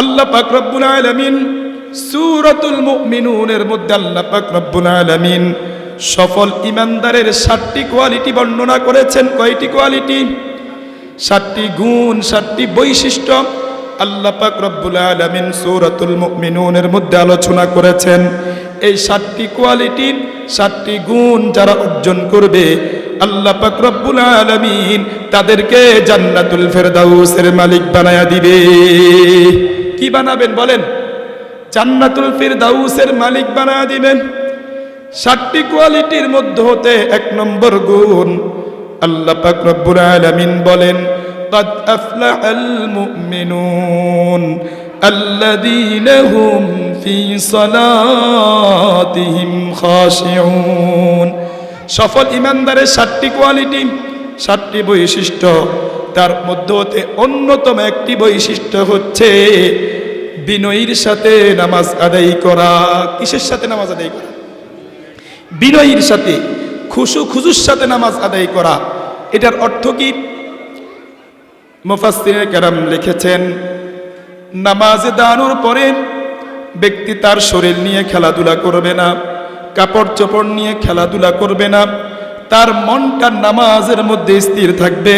আল্লাহ পাক রব্বুল আলামিন সূরাতুল মুমিনুনের মধ্যে আল্লাহ পাক রব্বুল আলামিন সফল ইমানদারের সাতটি কোয়ালিটি বর্ণনা করেছেন। কয়টি কোয়ালিটি? সাতটি গুণ, সাতটি বৈশিষ্ট্য আল্লাহ পাক রব্বুল আলামিন সূরাতুল মুমিনুনের মধ্যে আলোচনা করেছেন। এই সাতটি কোয়ালিটি, সাতটি গুণ যারা অর্জন করবে, আল্লাহ পাক রব্বুল আলামিন তাদেরকে জান্নাতুল ফেরদাউসের মালিক বানায়া দিবে। কি বানাবেন বলেন জান্নাতুল ফিরদাউসের মালিক বানায়া দিবেন সাতটি কোয়ালিটির মধ্যে হতে এক নম্বর গুণ আল্লাহ পাক রব্বুল আলামিন বলেন قد أفلح المؤمنون الذين هم في صلاتهم خاشعون সফল ইমানদারের সাতটি কোয়ালিটি সাতটি বৈশিষ্ট্য তার মধ্যে হতে অন্যতম একটি বৈশিষ্ট্য হচ্ছে বিনয়ীর সাথে নামাজ আদায় করা। কিসের সাথে নামাজ আদায় করা? বিনয়ীর সাথে, খুশু খুজুর সাথে নামাজ আদায় করা। এটার অর্থ কি? মুফাসসিরে কেরাম লিখেছেন, নামাজে দাঁড়ানোর পরে ব্যক্তি তার শরীর নিয়ে খেলাধুলা করবে না, কাপড় চোপড় নিয়ে খেলাধুলা করবে না, তার মনটা নামাজের মধ্যে স্থির থাকবে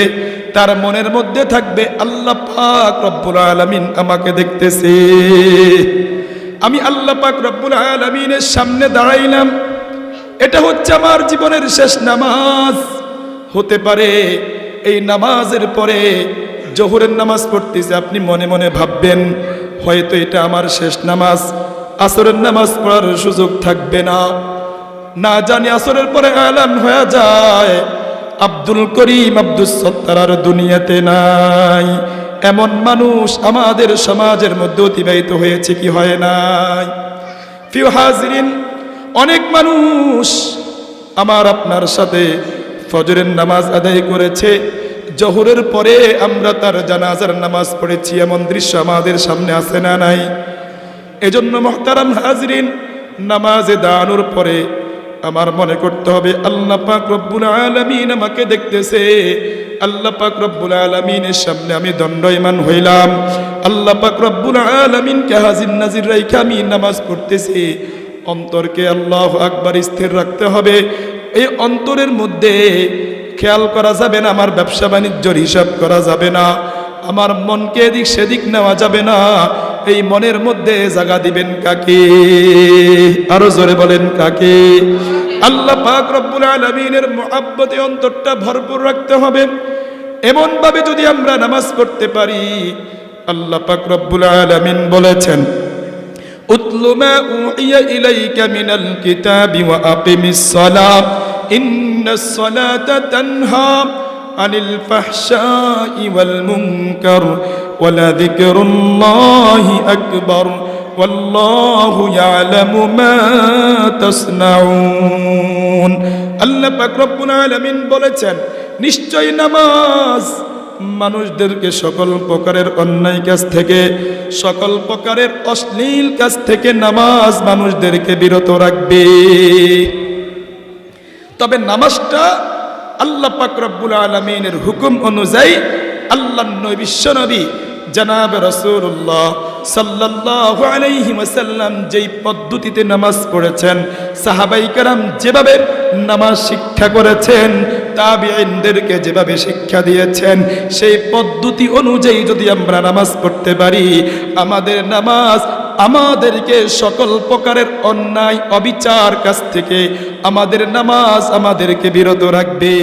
তার মনের মধ্যে থাকবে, আল্লাহ পাক রব্বুল আলামিন আমাকে দেখতেছে। আমি আল্লাহ পাক রব্বুল আলামিনের সামনে দাঁড়াইলাম। এটা হচ্ছে আমার জীবনের শেষ নামাজ। হতে পারে এই নামাজের পরে জোহরের নামাজ পড়তেছে, আপনি মনে মনে ভাববেন, হয়তো এটা আমার শেষ নামাজ। আসরের নামাজ পড়ার সুযোগ থাকবে না। না জানি আসরের পরে আলান হয়ে যায়। আব্দুল করিম আব্দুল সত্তার দুনিয়াতে নাই। এমন মানুষ আমাদের সমাজের মধ্যে অতিবাহিত হয়েছে কি হয় নাই। ফিউ হাজরিন, অনেক মানুষ আমার আপনার সাথে ফজরের নামাজ আদায় করেছে। জহরের পরে আমরা তার জানাজার নামাজ পড়েছি। এমন দৃশ্য আমাদের সামনে আসে না নাই? এজন্য মহতারাম হাজরিন, নামাজে দাঁড়ানোর পরে আমার মনে করতে হবে, আল্লাহ পাক রব্বুল আলামিন আমাকে দেখতেছে। আল্লাহ পাক রব্বুল আলামিনের সামনে আমি দণ্ডয়মান হইলাম। আল্লাহ পাক রব্বুল আলামিনকে হাজির নাজির রাইখে আমি নামাজ পড়তেছি। অন্তরকে আল্লাহ আকবার স্থির রাখতে হবে। এই অন্তরের মধ্যে খেয়াল করা যাবে না, আমার ব্যবসা বাণিজ্যর হিসাব করা যাবে না। আমার মনকে এদিক সেদিক নেওয়া যাবে না। এই মনের মধ্যে জাগা দিবেন কাকে? আরও জোরে বলেন কাকে? আল্লাহ পাক রব্বুল আলমিনের মহাব্বতে অন্তরটা ভরপুর রাখতে হবে। এমনভাবে যদি আমরা নামাজ পড়তে পারি, আল্লাহ পাক রব্বুল আলমিন বলেছেন, উতলু মা উইয়া ইলাইকা মিনাল কিতাবি ওয়া আকিমিস সালাত ইন্নাস সালাতা তানহা আনিল ফাহশাই ওয়াল মুনকার। ولذكر الله أكبر والله يعلم ما تصنعون আল্লাহ পাক রব্বুল আলামিন বলেছেন নিশ্চয় নামাজ মানুষদেরকে সকল প্রকারের অন্যায় কাজ থেকে সকল প্রকারের অশ্লীল কাজ থেকে নামাজ মানুষদেরকে বিরত রাখবে তবে নামাজটা আল্লাহ পাক রব্বুল আলমিনের হুকুম অনুযায়ী আল্লাহ নবী বিশ্বনবী জানাব রসুল্লাহ সাল্লাল্লাহু আলাইহি ওয়াসাল্লাম যেই পদ্ধতিতে নামাজ পড়েছেন, সাহাবাই কারাম যেভাবে নামাজ শিক্ষা করেছেন, তাবিঈনদেরকে যেভাবে শিক্ষা দিয়েছেন, সেই পদ্ধতি অনুযায়ী যদি আমরা নামাজ পড়তে পারি, আমাদের নামাজ আমাদেরকে সকল প্রকারের অন্যায়, অবিচার কাছ থেকে আমাদের নামাজ আমাদেরকে বিরত রাখবে।